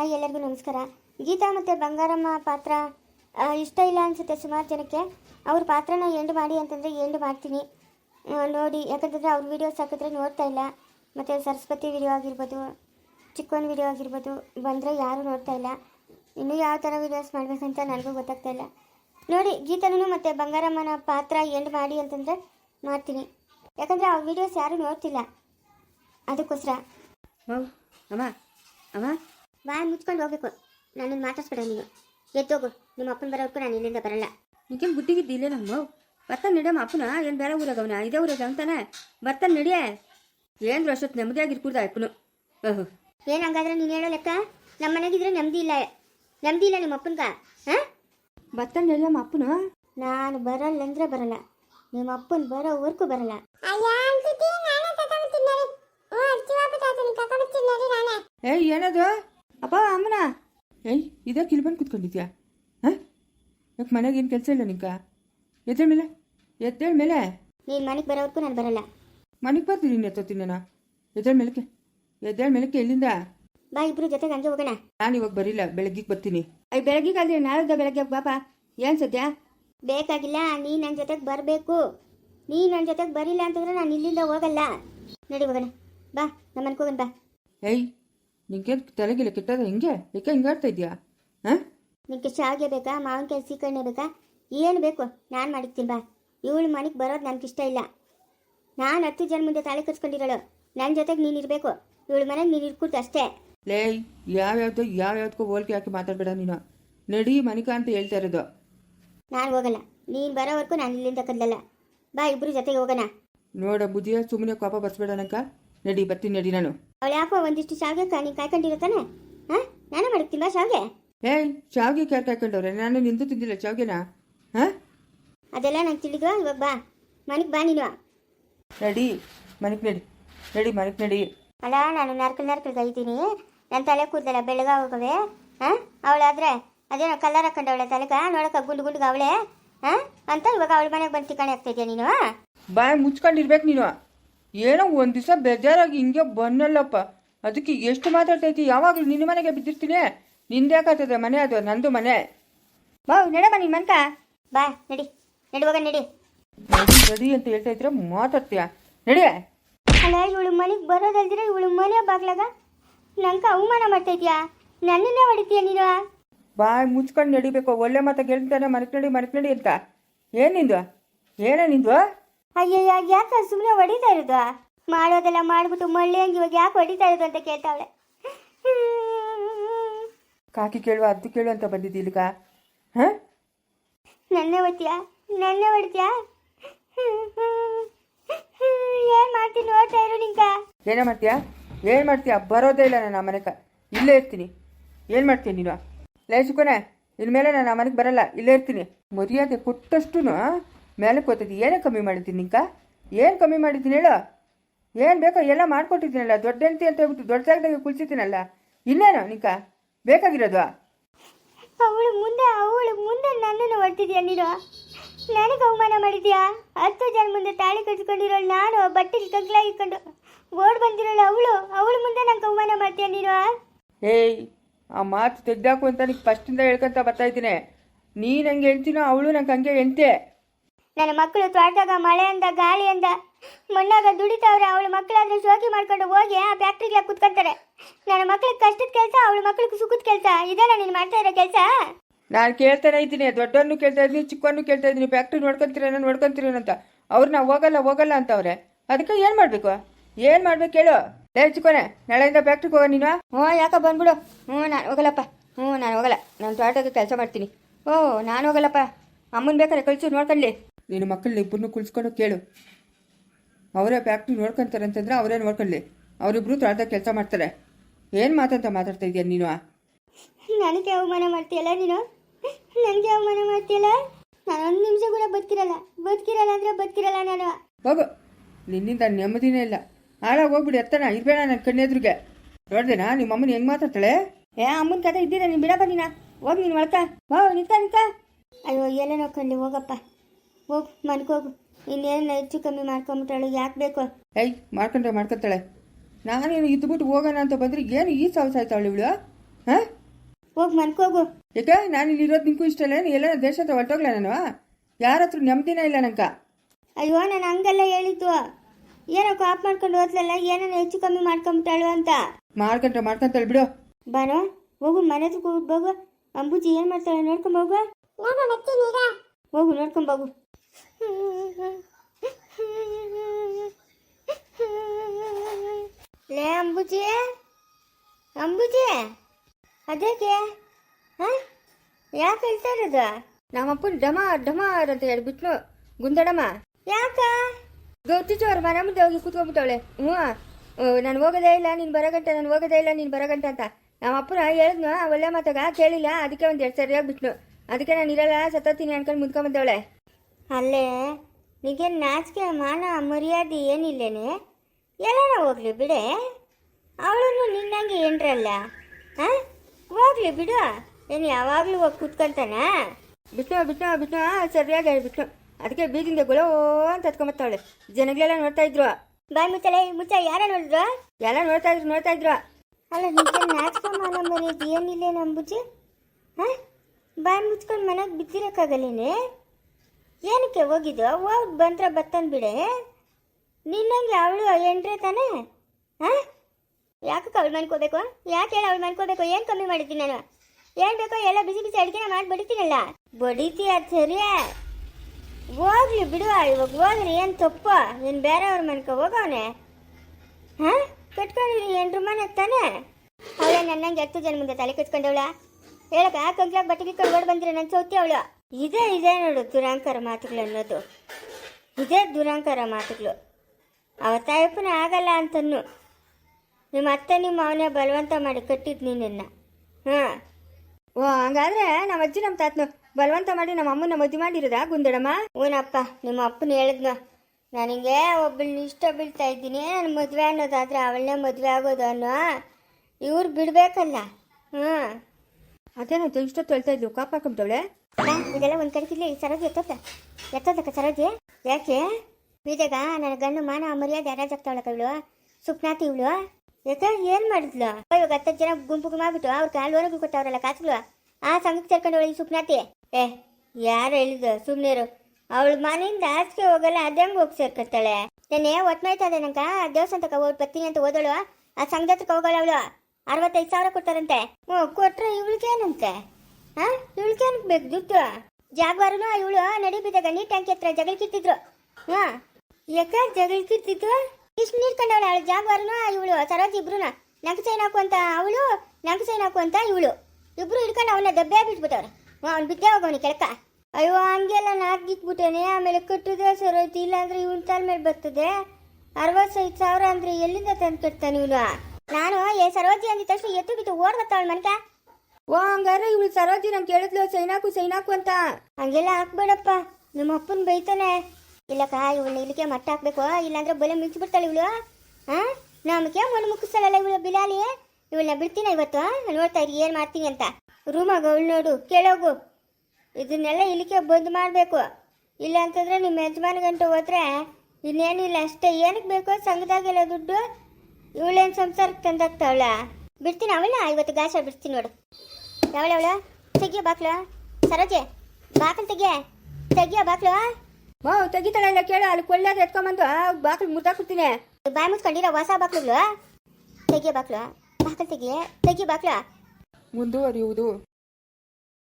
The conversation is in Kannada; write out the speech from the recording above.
ಎಲ್ಲರಿಗೂ ನಮಸ್ಕಾರ. ಗೀತಾ ಮತ್ತು ಬಂಗಾರಮ್ಮ ಪಾತ್ರ ಇಷ್ಟ ಇಲ್ಲ ಅನಿಸುತ್ತೆ ಸುಮಾರು ಜನಕ್ಕೆ. ಅವ್ರ ಪಾತ್ರನ ಎಂಡ್ ಮಾಡಿ ಅಂತಂದರೆ ಎಂಡ್ ಮಾಡ್ತೀನಿ. ನೋಡಿ, ಯಾಕಂತಂದರೆ ಅವ್ರ ವೀಡಿಯೋಸ್ ಹಾಕಿದ್ರೆ ನೋಡ್ತಾ ಇಲ್ಲ. ಮತ್ತು ಸರಸ್ವತಿ ವಿಡಿಯೋ ಆಗಿರ್ಬೋದು, ಚಿಕ್ಕೋನ್ ವಿಡಿಯೋ ಆಗಿರ್ಬೋದು, ಬಂದರೆ ಯಾರೂ ನೋಡ್ತಾ ಇಲ್ಲ. ಇನ್ನೂ ಯಾವ ಥರ ವೀಡಿಯೋಸ್ ಮಾಡಬೇಕಂತ ನನಗೂ ಗೊತ್ತಾಗ್ತಾ ಇಲ್ಲ. ನೋಡಿ ಗೀತನೂ ಮತ್ತು ಬಂಗಾರಮ್ಮನ ಪಾತ್ರ ಎಂಡ್ ಮಾಡಿ ಅಂತಂದರೆ ಮಾಡ್ತೀನಿ. ಯಾಕಂದರೆ ಅವ್ರ ವೀಡಿಯೋಸ್ ಯಾರೂ ನೋಡ್ತಿಲ್ಲ. ಅದಕ್ಕೋಸ್ಕರ. ಅಮ್ಮ ಅಮ್ಮ. ಬಾಯ್ ಮುಚ್ಕೊಂಡು ಹೋಗ್ಬೇಕು. ನನ್ನನ್ನು ಮಾತಾಡ್ಸ್ಬೇಡ ನೀನು. ಎದ್ದೋಗು ನಿಮ್ಮ ಅಪ್ಪನ ಬರೋವರೆಗೂ ನಾನು ಇಲ್ಲಿಂದ ಬರಲ್ಲ. ನಿಂಗೇನು ಬುದ್ಧಿಗಿದ್ದು ಇಲ್ಲೇ ನಮ್ಮ ಬರ್ತಾನೆ ನಡಿಯಮ್ಮ ಅಪ್ಪನ. ಏನು ಬೇರೆ ಊರಾಗವನ? ಇದೇ ಊರಾಗ ಅಂತಾನೆ ಬರ್ತಾನೆ ನಡಿಯೇ. ಏನು ಅಷ್ಟೊತ್ತು ನೆಮ್ಮದಿಯಾಗಿ ಇರ್ಕೂಡ್ದ ಅಪ್ಪನು. ಓಹೋ. ಏನು ಹಂಗಾದ್ರೆ ನೀನು ಹೇಳೋ ಲೆಕ್ಕ? ನಮ್ಮ ಮನೆಗಿದ್ರೆ ನೆಮ್ಮದಿ ಇಲ್ಲ. ನೆಮ್ಮದಿ ಇಲ್ಲ ನಿಮ್ಮ ಅಪ್ಪನ್ಗ? ಹಾಂ? ಬರ್ತಾನೆ ನಡಿಯಮ್ಮ ಅಪ್ಪನು. ನಾನು ಬರಲ್ಲ ಅಂದ್ರೆ ಬರಲ್ಲ. ನಿಮ್ಮ ಅಪ್ಪನ ಬರೋವರೆಗೂ ಬರಲ್ಲ. ಏಯ್ ಏನದು? ಅಪ್ಪ ಅಮ್ಮನ? ಏಯ್ ಇದಕ್ಕೆ ಇಲ್ಲಿ ಬಂದು ಕುತ್ಕೊಂಡಿದ್ಯಾ? ಹಾಂ? ಯಾಕೆ ಮನೆಗೆ ಏನು ಕೆಲಸ ಇಲ್ಲ ನಿಂಕ ಎದ್ದೇಳ ಮೇಲೆ ಎದ್ದೇಳ ಮೇಲೆ. ನೀನು ಮನೆಗೆ ಬರೋವರೆಗೂ ನಾನು ಬರಲ್ಲ. ಮನೆಗೆ ಬರ್ತೀನಿ ನೀನು ಎತ್ತೋತೀನಿ ನಾನು ಎದ್ದೇಳ ಮೇಲಕ್ಕೆ ಎದ್ದೇಳ ಮೇಲಕ್ಕೆ ಎಲ್ಲಿಂದ? ಬಾ ಇಬ್ರು ಜೊತೆಗೆ ಹಂಗೆ ಹೋಗೋಣ. ನಾನು ಇವಾಗ ಬರಿಲ್ಲ ಬೆಳಗ್ಗಿಗೆ ಬರ್ತೀನಿ. ಅಯ್ಯ ಬೆಳಗ್ಗಿಗೆ ಆದರೆ ನಾಳೆ ಬೆಳಗ್ಗೆ ಪಾಪ ಏನು ಸದ್ಯ? ಬೇಕಾಗಿಲ್ಲ ನೀ ನನ್ನ ಜೊತೆಗೆ ಬರಬೇಕು. ನೀ ನನ್ನ ಜೊತೆಗೆ ಬರಿಲ್ಲ ಅಂತಂದ್ರೆ ನಾನು ಇಲ್ಲಿಂದ ಹೋಗಲ್ಲ. ನಡಿ ಹೋಗೋಣ. ಬಾ ನಮ್ಮ ಮನೆಗೆ ಹೋಗೋಣ ಬಾ. ಏಯ್ ನಿಂಗೇನು ತಲೆಗಿಲ್ಲ ಕೆಟ್ಟದ ಹಿಂಗೆ? ಯಾಕೆ ಹಿಂಗಾಡ್ತಾ ಇದೆಯಾ ಹಾಂ? ನಿನಗೆ ಶಾವಿಗೆ ಬೇಕಾ? ಮಾವಿನಕಾಯಿ ಸೀಕರಣೆ ಬೇಕಾ? ಏನು ಬೇಕು? ನಾನು ಮಾಡಿಕ್ತೀನಿ ಬಾ. ಇವಳು ಮನೆಗೆ ಬರೋದು ನನಗೆ ಇಷ್ಟ ಇಲ್ಲ. ನಾನು ಹತ್ತು ಜನ ಮುಂದೆ ತಾಳಿ ಕಚ್ಕೊಂಡಿರೋಳು ನನ್ನ ಜೊತೆಗೆ ನೀನು ಇರಬೇಕು. ಇವಳು ಮನೆಗೆ ನೀನು ಇರ್ಕೂಡ್ದು ಅಷ್ಟೇ. ಲೇಯ್ ಯಾವ್ಯಾವ್ದು ಯಾವ್ಯಾವ್ದಕ್ಕೂ ಹೋಲಿಕೆ ಹಾಕಿ ಮಾತಾಡಬೇಡ ನೀನು. ನಡಿ ಮನಿಕಾ ಅಂತ ಹೇಳ್ತಾ ಇರೋದು. ನಾನು ಹೋಗಲ್ಲ. ನೀನು ಬರೋವರೆಗೂ ನಾನು ಇಲ್ಲಿಂದ ಕದಲಲ್ಲ. ಬಾ ಇಬ್ಬರು ಜೊತೆಗೆ ಹೋಗೋಣ. ನೋಡ ಬುದ್ಧಿಯ ಸುಮ್ಮನೆ ಕೋಪ ಬರ್ಸ್ಬೇಡ ನಂಕ ನಡಿ ಬರ್ತೀನಿ ನಡಿ ನಾನು. ಅವಳು ಯಾಕೋ ಒಂದಿಷ್ಟು ಶಾವಿಗೆ ಕಾ ಕಾಯ್ಕೊಂಡಿರತಾನೆ ಕಾಯ್ಕೊಂಡಿರತ್ತಾನೆ ಹಾಂ? ನಾನೇ ಶಾವಿಗೆ? ಏಯ್ ಶಾವಿಗೆ ಕ್ಯಾರ್ ಕಾಯ್ಕೊಂಡವ್ರೆ? ನಾನು ನಿಂದು ತಿಂದಿಲ್ಲ ಶಾವಿಗೆನ? ಹಾಂ? ಅದೆಲ್ಲ ನಂಗೆ ತಿಳಿದು ಇವಾಗ ಬಾ. ಮನೆಗೆ ಬಾ ನೀನು. ನಡಿ ಮನೆಗೆ ನಡಿ. ನಡಿ ಮನೆಗೆ ನಡಿ. ಅಲ್ಲ ನಾನು ನರ್ಕಲ್ ನರ್ಕಲ್ ಗೈತೀನಿ ನನ್ನ ತಲೆ ಕೂದಲ ಬೆಳಗ ಹೋಗವೆ. ಹಾಂ? ಅವಳಾದ್ರೆ ಅದೇನೋ ಕಲ್ಲರ್ ಹಾಕೊಂಡವಳೆ ತಲೆಗ? ನೋಡಕ ಗುಂಡು ಗುಂಡುಗ ಅವಳೆ. ಹಾಂ? ಅಂತ ಇವಾಗ ಅವಳ ಮನೆಗೆ ಬಂದು ತಿಕ್ಕಣೆ ಆಗ್ತಿದ್ಯಾ ನೀನು? ಬಾಯ್ ಮುಚ್ಕೊಂಡಿರ್ಬೇಕು ನೀನು. ಏನೋ ಒಂದು ದಿವಸ ಬೇಜಾರಾಗಿ ಹಿಂಗೆ ಬನ್ನಲ್ಲಪ್ಪ ಅದಕ್ಕೆ ಎಷ್ಟು ಮಾತಾಡ್ತೈತಿ ಯಾವಾಗಲೂ ನಿನ್ನ ಮನೆಗೆ ಬಿದ್ದಿರ್ತೀನಿ. ನಿಂದ್ಯಾಕಾಗ್ತದೆ ಮನೆ ಅದು ನಂದು ಮನೆ. ಬಾ ನಡಮ್ಮ ನಿಮ್ಮ ಮನ್ಕ ಬಾ ನಡಿ. ನಡುವಾಗ ನಡಿ. ನಡಿ ಅಂತ ಹೇಳ್ತಾ ಇದ್ರೆ ಮಾತಾಡ್ತೀಯ? ನಡಿ. ಅಲ್ಲ ಇವಳು ಮನೆಗೆ ಬರೋದಲ್ದಿರ ಇವಳು ಮನೆ ಬಾಗ್ಲಾಗ ನಂಗೆ ಅವಮಾನ ಮಾಡ್ತಾ ಇದೀಯಾ? ನನ್ನನ್ನೇ ಹೊಡಿತೀಯ ನೀನು? ಬಾಯ್ ಮುಚ್ಕೊಂಡು ನಡಿಬೇಕು. ಒಳ್ಳೆ ಮಾತಾಗ ಹೇಳ್ತಾನೆ ಮನಕ್ ನಡಿ ಮನಕ್ ನಡಿ ಅಂತ. ಏನಿಂದು ನಿಂದು? ಏನೇ ನಿಂದು? ಅಯ್ಯಯ್ಯ ಯಾಕೆ ಸುಮ್ಮನೆ ಹೊಡಿತಾ ಇರೋದು? ಮಾಡೋದೆಲ್ಲ ಮಾಡ್ಬಿಟ್ಟು ಮಳ್ಳಿ ಹಂಗೆ ಇವಾಗ ಯಾಕೆ ಹೊಡಿತಾ ಇರೋದು ಅಂತ ಕೇಳ್ತಾವಳೆ. ಕಾಕಿ ಕೇಳುವ ಅದು ಕೇಳು ಅಂತ ಬಂದಿದ್ದಿ ಇಲ್ಲಿಗ? ಹಾಂ? ನನ್ನೇ ಹೊಡ್ತೀಯಾ? ನನ್ನೇ ಹೊಡಿತೀಯಾ? ಏನು ಮಾಡ್ತೀನಿ ನೋಡ್ತಾ ಇರು ನಿಂಗ? ಏನೇ ಮಾಡ್ತೀಯಾ? ಏನು ಮಾಡ್ತೀಯಾ? ಬರೋದೇ ಇಲ್ಲ ನಾನು ಮನೆಗೆ ಮನೆಕ. ಇಲ್ಲೇ ಇರ್ತೀನಿ. ಏನು ಮಾಡ್ತೀನಿ ನೀನು? ಕೊನೆ ಸುಖನೆ ಇನ್ಮೇಲೆ ನಾನು ಆ ಮನೆಗೆ ಬರಲ್ಲ. ಇಲ್ಲೇ ಇರ್ತೀನಿ. ಮರ್ಯಾದೆ ಕೊಟ್ಟಷ್ಟು ಮೇಲೆ ಕೂತೈತಿ ಏನೇ ಕಮ್ಮಿ ಮಾಡಿದ್ದೀನಿ ನಿಂಕ? ಏನು ಕಮ್ಮಿ ಮಾಡಿದ್ದೀನಿ ಹೇಳೋ. ಏನು ಬೇಕೋ ಎಲ್ಲ ಮಾಡ್ಕೊಟ್ಟಿದ್ದೀನಲ್ಲ ದೊಡ್ಡ ಹೆಂಡತಿ ಅಂತ ಹೇಳ್ಬಿಟ್ಟು ದೊಡ್ಡ ಜಾಗದಾಗ ಕುಳಿಸಿದ್ದೀನಲ್ಲ ಇನ್ನೇನು ನಿಂಕ? ಬೇಕಾಗಿರೋದು? ಅವಳು ಮುಂದೆ ಅವಳು ಮುಂದೆ ನನ್ನನ್ನು ಹೊಡ್ತಿದ್ಯಾ ನೀನು? ನನಗೆ ಅವಮಾನ ಮಾಡಿದ್ಯಾ? ಹತ್ತು ಜನ ಮುಂದೆ ತಾಳಿ ಕಟ್ಕೊಂಡಿರೋಳು ನಾನು ಬಟ್ಟೆಗೆ ಕಗ್ಲಾಗಿಕೊಂಡು ಓಡ್ ಬಂದಿರೋಳು ಅವಳು. ಅವಳು ಮುಂದೆ ನಂಗೆ ಅವಮಾನ ಮಾಡ್ತೀಯ ನೀನು? ಏಯ್ ಆ ಮಾತು ತೆಗ್ದಾಕು ಅಂತ ನೀನು ಫಸ್ಟಿಂದ ಹೇಳ್ಕೊಂತ ಬರ್ತಾ ಇದ್ದೀನಿ. ನೀನು ಹಂಗೆ ಹೇಳ್ತೀನೋ ಅವಳು ನಂಗೆ ಹಂಗೆ ಹೆಂಡ್ತೆ ನನ್ನ ಮಕ್ಕಳು ತೋಟದಾಗ ಮಳೆ ಅಂದ ಗಾಳಿ ಅಂದ ಮಣ್ಣಾಗ ದುಡಿತಾವ್ರೆ ಅವಳ ಮಕ್ಕಳಾದ್ರೆ ಶೋಕಿ ಮಾಡ್ಕೊಂಡು ಹೋಗಿ ಆ ಫ್ಯಾಕ್ಟ್ರಿಗೆ ಕುತ್ಕೊಂತಾರೆ. ನನ್ನ ಮಕ್ಳಿಗೆ ಕಷ್ಟದ ಕೆಲಸ ಅವಳ ಮಕ್ಕಳಿಗೆ ಸುಖದ ಕೆಲಸ. ಇದೇನಾ ನೀನು ಮಾಡ್ತಾ ಇರೋ ಕೆಲಸ? ನಾನು ಕೇಳ್ತಾನೆ ಇದ್ದೀನಿ ದೊಡ್ಡವನ್ನು ಕೇಳ್ತಾ ಇದ್ದೀನಿ ಚಿಕ್ಕವನ್ನು ಕೇಳ್ತಾ ಇದ್ದೀನಿ ಫ್ಯಾಕ್ಟ್ರಿ ನೋಡ್ಕೊಂತೀರೇನೋ ನೋಡ್ಕೊಂತೀರೇನಂತ ಅಂತ. ಅವ್ರನ್ನ ಹೋಗಲ್ಲ ಹೋಗಲ್ಲ ಅಂತವ್ರೆ. ಅದಕ್ಕೆ ಏನು ಮಾಡಬೇಕು? ಏನು ಮಾಡ್ಬೇಕು ಹೇಳು ಲೇ ಚಿಕ್ಕೋನೆ ನಾಳೆಯಿಂದ ಫ್ಯಾಕ್ಟ್ರಿಗೆ ಹೋಗೋ ನೀನು? ಹ್ಞೂ ಯಾಕ ಬಂದ್ಬಿಡು. ಹ್ಞೂ ನಾನು ಹೋಗಲ್ಲಪ್ಪ. ಹ್ಞೂ ನಾನು ಹೋಗಲ್ಲ. ನಾನು ತೋಟದಾಗ ಕೆಲಸ ಮಾಡ್ತೀನಿ. ಓ ನಾನು ಹೋಗಲ್ಲಪ್ಪ. ಅಮ್ಮನ ಬೇಕಾದ್ರೆ ಕಳಿಸು ನೋಡ್ಕೊಳ್ಳಿ. ನಿನ್ನ ಮಕ್ಕಳನ್ನ ಇಬ್ಬರನ್ನು ಕುಳಿಸ್ಕೊಂಡು ಕೇಳು. ಅವರೇ ಫ್ಯಾಕ್ಟ್ರಿ ನೋಡ್ಕೊಂತಾರೆ ಅಂತಂದ್ರೆ ಅವರೇ ನೋಡ್ಕೊಳ್ಳಿ. ಅವರಿಬ್ರು ತೋಟದಾಗ ಕೆಲಸ ಮಾಡ್ತಾರೆ. ಏನು ಮಾತಂತ ಮಾತಾಡ್ತಾ ಇದೆಯಾ ನೀನು? ನನಗೆ ಅವಮಾನ ಮಾಡ್ತೀಯಲ್ಲ ನೀನು? ನನಗೆ ಅವಮಾನ ಮಾಡ್ತೀಯಲ್ಲ? ನಾನು ಒಂದು ನಿಮಿಷ ಕೂಡ ಬದುಕಿರಲ್ಲ. ಬದುಕಿರಲ್ಲ ಅಂದ್ರೆ ಬದುಕಿರಲ್ಲ ನಾನು. ಹೋಗು. ನಿನ್ನಿಂದ ನೆಮ್ಮದಿನೇ ಇಲ್ಲ. ಹಾಳಾಗಿ ಹೋಗ್ಬಿಡಿ ಎತ್ತನ ಇರ್ಬೇಡ ನನ್ನ ಕಣ್ಣೆದ್ರಿಗೆ. ನೋಡ್ದೇನಾ ನಿಮ್ಮ ಅಮ್ಮನ ಹೆಂಗೆ ಮಾತಾಡ್ತಾಳೆ? ಏ ಅಮ್ಮನ ಕತೆ ಇದ್ದೀರಾ? ನೀನು ಬಿಡಪ್ಪ ನೀನ. ಹೋಗಿ ನೀನು ಒಳಕ. ಬಾ ನಿಂತ ನಿಂತ ಅಯ್ಯೋ ಎಲ್ಲ ನೋಡ್ಕೊಂಡು ಹೋಗಪ್ಪ. ಹೋಗು ಮನ್ಕೋಗು ಇನ್ನೇನು ಹೆಚ್ಚು ಕಮ್ಮಿ ಮಾಡ್ಕೊಂಬಿಟ್ಟಾಳು ಯಾಕೆ ಬೇಕು? ಏಯ್ ಮಾಡ್ಕೊಂಡ್ರೆ ಮಾಡ್ಕೊತಾಳೆ. ನಾನೇನು ಇದ್ಬಿಟ್ಟು ಹೋಗೋಣ ಅಂತ ಬಂದ್ರೆ ಏನು ಈ ಸಾವು ಸಾಯ್ತಾಳೆ ಇವಳು ಹಾಂ? ಹೋಗಿ ಮನ್ಕೋಗು ಯಾಕೆ ನಾನು ಇಲ್ಲಿ ಇರೋದು ನಿಂಗೂ ಇಷ್ಟ ಇಲ್ಲ ಎಲ್ಲ ದೇಶ ಹತ್ರ ಹೊರಟೋಗ್ಲ ನಾನು? ಯಾರ ಹತ್ರ ನೆಮ್ಮದಿನ ಇಲ್ಲ ನಂಗೆ. ಅಯ್ಯೋ ನಾನು ಹಂಗೆಲ್ಲ ಹೇಳಿದ್ದು. ಏನೋ ಕಾಪ್ ಮಾಡ್ಕೊಂಡು ಹೋದ್ಲಲ್ಲ ಏನೇನು ಹೆಚ್ಚು ಕಮ್ಮಿ ಮಾಡ್ಕೊಂಬಿಟ್ಟಾಳು ಅಂತ. ಮಾಡ್ಕೊಂಡ್ರೆ ಮಾಡ್ಕೊಂತಾಳೆ ಬಿಡು. ಬಾರೋ ಹೋಗು ಮನೆ ಹತ್ರ ಹೋಗ್ಬಿಟ್ಟು ಅಂಬೂಜಿ ಏನು ಮಾಡ್ತಾಳೆ ನೋಡ್ಕೊಂಬೋಗು ಹೋಗು. ನೋಡ್ಕೊಂಬೋಗು ಲೇ ಅಂಬುಜಿ ಅಂಬುಜಿ ಅದಕ್ಕೆ ಹಾಂ? ಯಾಕೆ ಹೇಳ್ತಾ ಇರೋದು? ನಮ್ಮಪ್ಪನ ಡಮ ಡಮಾರ್ ಅಂತ ಹೇಳ್ಬಿಟ್ಲು ಗುಂದಡಮ್ಮ ಯಾಕ? ಗೌತಿಜು ಅವ್ರ ಮನೆ ಮುಂದೆ ಹೋಗಿ ಕೂತ್ಕೊಂಡ್ಬಿಟ್ಟವಳೆ. ಹ್ಞೂ ನಾನು ಹೋಗೋದೇ ಇಲ್ಲ ನೀನು ಬರಗಂಟ ನಾನು ಹೋಗೋದೇ ಇಲ್ಲ ನೀನು ಬರಗಂಟ ಅಂತ. ನಮ್ಮ ಅಪ್ಪನ ಹೇಳಿದ್ನು ಒಳ್ಳೆ ಮಾತಾಗ ಕೇಳಿಲ್ಲ ಅದಕ್ಕೆ ಒಂದು ಎರಡು ಸರಿಯಾಗಿ ಬಿಟ್ನು. ಅದಕ್ಕೆ ನಾನು ಇರಲ್ಲ ಸತ್ತೋತೀನಿ ಅನ್ಕೊಂಡು ಮುಂದ್ಕೊಂಬಂದವಳೆ ಅಲ್ಲೇ ನಿಗೆ ನಾಚಿಕೆ ಮಾನ ಮರ್ಯಾದೆ ಏನಿಲ್ಲೇನೆ? ಎಲ್ಲಾರ ಹೋಗ್ಲಿ ಬಿಡೆ. ಅವಳನ್ನು ನಿನ್ನಂಗೆ ಏನ್ರಲ್ಲ ಹಾಂ ಹೋಗ್ಲಿ ಬಿಡು. ಏನು ಯಾವಾಗಲೂ ಹೋಗಿ ಕೂತ್ಕೊಂತಾನ? ಬಿಟ್ಟು ಬಿಟ್ಟು ಬಿಟ್ಟು ಸರಿಯಾಗಿ ಹೇಳ್ಬಿಟ್ಟು ಅದಕ್ಕೆ ಬೀದಿಂದ ಗುಳೋ ಅಂತ ಹತ್ಕೊಂಬತ್ತವಳೆ ಜನಗಳೆಲ್ಲ ನೋಡ್ತಾ ಇದ್ರು. ಬಾಯ್ ಮುಚ್ಚಲೆ ಮುಚ್ಚ ಯಾರ ನೋಡಿದ್ರು? ಎಲ್ಲ ನೋಡ್ತಾ ಇದ್ರು ನೋಡ್ತಾ ಇದ್ರು. ಅಲ್ಲ ನಿಗೆ ನಾಚಿಕೆ ಮಾನ ಮರ್ಯಾದೆ ಏನಿಲ್ಲ ನಂಬುಜಿ ಹಾಂ ಬಾಯ್ ಮುಚ್ಕೊಂಡು ಮನೆಗೆ ಬಿದ್ದಿರೋಕ್ಕಾಗಲ್ಲೇನೆ? ಏನಕ್ಕೆ ಹೋಗಿದ್ದು ಹೋಗಿ ಬಂದ್ರೆ ಬತ್ತನ್ ಬಿಡೆ ನಿನ್ನಂಗೆ ಅವಳು ಎಂಟ್ರೆ ತಾನೇ? ಹಾಂ? ಯಾಕೆ ಅವಳು ಮನ್ಕೋಬೇಕು? ಯಾಕೆ ಹೇಳಿ ಅವಳು ಮನ್ಕೋಬೇಕು? ಏನು ಕಮ್ಮಿ ಮಾಡಿದ್ದೀನಿ ನಾನು? ಏನು ಬೇಕೋ ಎಲ್ಲ ಬಿಸಿ ಬಿಸಿ ಅಡುಗೆನ ಮಾಡಿ ಬಡಿತೀನಲ್ಲ ಬಡಿತೀಯ ಸರಿಯಾ? ಹೋಗ್ಲಿ ಬಿಡು ಇವಾಗ ಹೋಗ್ರಿ, ಏನು ತಪ್ಪು? ನೀನು ಬೇರೆಯವ್ರ ಮನ್ಕೊ ಹೋಗವನೆ? ಹಾಂ? ಕಟ್ಕೊಂಡಿರಿ ಎಂಟ್ರು ಮನೆ ತಾನೆ? ಅವಳ ನನ್ನಂಗೆ ಹತ್ತು ಜನ ಮುಂದೆ ತಲೆ ಕಟ್ಕೊಂಡವಳ ಹೇಳಕ ಕಂಗ್ಲಾಗ ಬಟ್ಟೆಗೆ ಕಳ್ಕೊಂಡು ಬಂದಿರ ನನ್ನ ಚೌತಿ ಅವಳು. ಇದೇ ಇದೇ ನೋಡು ದುರಾಂಕಾರ ಮಾತುಗಳು ಅನ್ನೋದು. ಇದೇ ದುರಾಂಕಾರ ಮಾತುಗಳು. ಅವತ್ತಾಯಪ್ಪನ ಆಗಲ್ಲ ಅಂತನು ನಿಮ್ಮ ಅತ್ತೆ ನಿಮ್ಮ ಅವನೇ ಬಲವಂತ ಮಾಡಿ ಕಟ್ಟಿದ್ ನಿನ್ನ ಹಾಂ. ಓ ಹಂಗಾದ್ರೆ ನಮ್ಮ ಅಜ್ಜಿ ನಮ್ಮ ತಾತನು ಬಲವಂತ ಮಾಡಿ ನಮ್ಮ ಅಮ್ಮನ ಮದುವೆ ಮಾಡಿರೋದಾ ಗುಂದಡಮ್ಮ? ಓನಪ್ಪ ನಿಮ್ಮ ಅಪ್ಪನ ಹೇಳಿದ್ನು. ನನಗೆ ಒಬ್ಬಳನ್ನ ಇಷ್ಟ ಬೀಳ್ತಾ ಇದ್ದೀನಿ. ನನ್ನ ಮದುವೆ ಅನ್ನೋದಾದ್ರೆ ಅವಳನ್ನೇ ಮದುವೆ ಆಗೋದು ಅನ್ನೋ. ಇವ್ರು ಬಿಡ್ಬೇಕಲ್ಲ. ಹ್ಞೂ ಅದೇನಂತ ಇಷ್ಟೊತ್ತು ಹೇಳ್ತಾ ಇದ್ಲು ಕಾಪ್ ಹಾಕೊಂಬಿಟ್ಟವಳೆ ಬಾ, ಇದೆಲ್ಲ ಒಂದು ಕಡೆಗಿರ್ಲಿ ಸರೋಜಿ ಎತ್ತೋತ. ಎತ್ತೋದಕ್ಕ ಸರೋಜಿ? ಯಾಕೆ? ಬೀದಾಗ? ನನ್ನ ಗಂಡು ಮಾನ ಮರ್ಯಾದೆ ಯಾರಾಜಾಗ್ತಾವಳ ಇವಳು? ಸುಪ್ನಾತಿ ಇವಳು? ಯಾಕೆ ಏನು ಮಾಡಿದ್ಲು? ಇವಾಗ ಹತ್ತು ಜನ ಗುಂಪು ಮಾಡ್ಬಿಟ್ಟು ಅವ್ರ ಕಾಲ್ವರೆಗೂ ಕೊಟ್ಟವ್ರಲ್ಲ ಕಾಸುಗಳು. ಆ ಸಂಘಕ್ಕೆ ಸೇರ್ಕೊಂಡು ಈ ಸುಪ್ನಾತಿ. ಏ, ಯಾರು ಹೇಳಿದ್ರು ಸುಮ್ಮನೆರು ಅವಳು ಮನೆಯಿಂದ ಆಚೆಗೆ ಹೋಗಲ್ಲ ಅದಂಗೆ ಹೋಗಿ ಸೇರ್ಕೊತಾಳೆ. ನೆನ್ನೆ ಒಟ್ಮಾಯ್ತಾ ಇದೆ ನಂಗ. ದೇವಸ್ಥಾನ ತಕ ಹೋಗಿ ಬರ್ತೀನಿ ಅಂತ ಓದಳು ಆ ಸಂಘದ ಹೋಗೋಳು ಅವಳು. ಅರವತ್ತೈದು ಸಾವಿರ ಕೊಡ್ತಾರಂತೆ. ಹ್ಞೂ ಕೊಟ್ರೆ ಇವಳಿಗೇನಂತೆ? ಹಾ? ಇವಳಿಗೇನಕ್ಕೆ ಬೇಕು ದುಡ್ಡು ಜಾಗ್ವಾರನು ಇವಳು ನಡಿ ಬಿದ್ದಾಗ ನೀರ್ ಟ್ಯಾಂಕ್ ಹತ್ರ ಜಗಳಕ್ಕಿತ್ತಿದ್ರು ಹಾ? ಯಾಕ ಜಗಳ ಕಿತ್ತಿದ್ರು ಇಷ್ಟು ನೀರ್ ಕಂಡವಳ ಅವಳು ಜಾಗ್ವಾರನು ಇವಳು, ಸರೋಜ್ ಇಬ್ರುನ? ನಂಗೆ ಸೈನ್ ಹಾಕುವಂತ ಅವಳು, ನಂಗೆ ಸೈನ್ ಹಾಕುವಂತ ಇವಳು. ಇಬ್ರು ಹಿಡ್ಕೊಂಡು ಅವನ್ನ ದಬ್ಬೆ ಬಿಟ್ಬಿಟ್ಟವ್ರೆ. ಹ್ಞೂ ಅವ್ನು ಬಿದ್ದೆ ಹೋಗವನಿ ಕೆಳಕ. ಅಯ್ಯೋ, ಹಂಗೆಲ್ಲ ನಾಲ್ಕು ನಾಕ್ಗಿಟ್ಬಿಟ್ಟೇನೆ ಆಮೇಲೆ ಕಟ್ಟಿದ್ರೆ ಸರೋಯ್ತು ಇಲ್ಲಾಂದ್ರೆ ಇವನ್ ತಾಲ್ ಮೇಲೆ ಬರ್ತದೆ. ಅರವತ್ತೈದು ಸಾವಿರ ಅಂದ್ರೆ ಎಲ್ಲಿಂದ ತಂದು ಕಟ್ತಾನೆ ಇವನು? ನಾನು, ಏ ಸರೋಜಿ ಅಂದಿದ ತಕ್ಷಣ ಎತ್ತು ಬಿಟ್ಟು ಓಡ್ ಬರ್ತಾವಳ ಮನ್ಕ ಓ ಹಂಗಾರ ಇವಳು ಸರೋಜಿ ನಂಗೆ ಕೇಳಿದ್ಲು, ಸೈನಾಕು ಸೈನಾಕು ಅಂತ. ಹಂಗೆಲ್ಲ ಹಾಕ್ಬೇಡಪ್ಪ. ನಿಮ್ಮ ಅಪ್ಪನ ಬೈತಾನೆ. ಇಲ್ಲಕ್ಕ ಇವಳು ಇಲ್ಲಿಗೆ ಮಟ್ಟ ಹಾಕ್ಬೇಕು. ಇಲ್ಲಾಂದ್ರೆ ಬಲೆ ಮಿಂಚ್ಬಿಡ್ತಾಳೆ ಇವಳು. ಹಾ ನಮಗೆ ಮಣ್ಣು ಮುಕ್ಕಿಸ್ತಾಳಲ್ಲ ಇವಳು ಬಿಲಾಲಿ? ಇವಳನ್ನ ಬಿಡ್ತೀನ ಇವತ್ತು ನೋಡ್ತಾ ಇರಿ, ಏನು ಮಾಡ್ತೀನಿ ಅಂತ. ರೂಮಾಗ ಅವಳು ನೋಡು, ಕೇಳೋಗು. ಇದನ್ನೆಲ್ಲ ಇಲ್ಲಿಗೆ ಬಂದ್ ಮಾಡಬೇಕು. ಇಲ್ಲ ಅಂತಂದ್ರೆ ನಿಮ್ಮ ಯಜಮಾನ ಗಂಟು ಹೋದ್ರೆ ಇನ್ನೇನಿಲ್ಲ ಅಷ್ಟೇ. ಏನಕ್ಕೆ ಬೇಕೋ ಸಂಘದಾಗೆಲ್ಲ ದುಡ್ಡು. ಇವಳೇನು ಸಂಸಾರಕ್ಕೆ ತಂದಾಗ್ತಾವಳ ಬಿಡ್ತೀನಿ ಅವಳ, ಇವತ್ತು ಗಾಸ ಬಿಡ್ತೀನಿ ನೋಡು. ಯಾವಳವಳ ತೆಗಿಯೋ ಬಾಕ್ಲು? ಸರೋಜೆ ಬಾಕಲ್ ತೆಗಿಯ? ತೆಗಿಯೋ ಬಾಕ್ಲು? ಓ ತೆಗಿತಾಳೆ ಇಲ್ಲ ಕೇಳು ಅಲ್ಲಿ ಕೊಳ್ಳಾಗ ಎತ್ಕೊಂಬಂದು ಬಾಕ್ಲು ಮುದ್ದಾಕ್ಬಿಡ್ತೀನಿ ಬಾಯಿ ಮುಚ್ಕೊಂಡಿರೋ ಹೊಸ ಬಾಕ್ಲುಗಳು? ತೆಗಿಯೋ ಬಾಕ್ಲು? ಬಾಕಲ್ ತೆಗಿಯ? ತೆಗಿಯೋ ಬಾಕ್ಲು? ಮುಂದುವರಿಯುವುದು.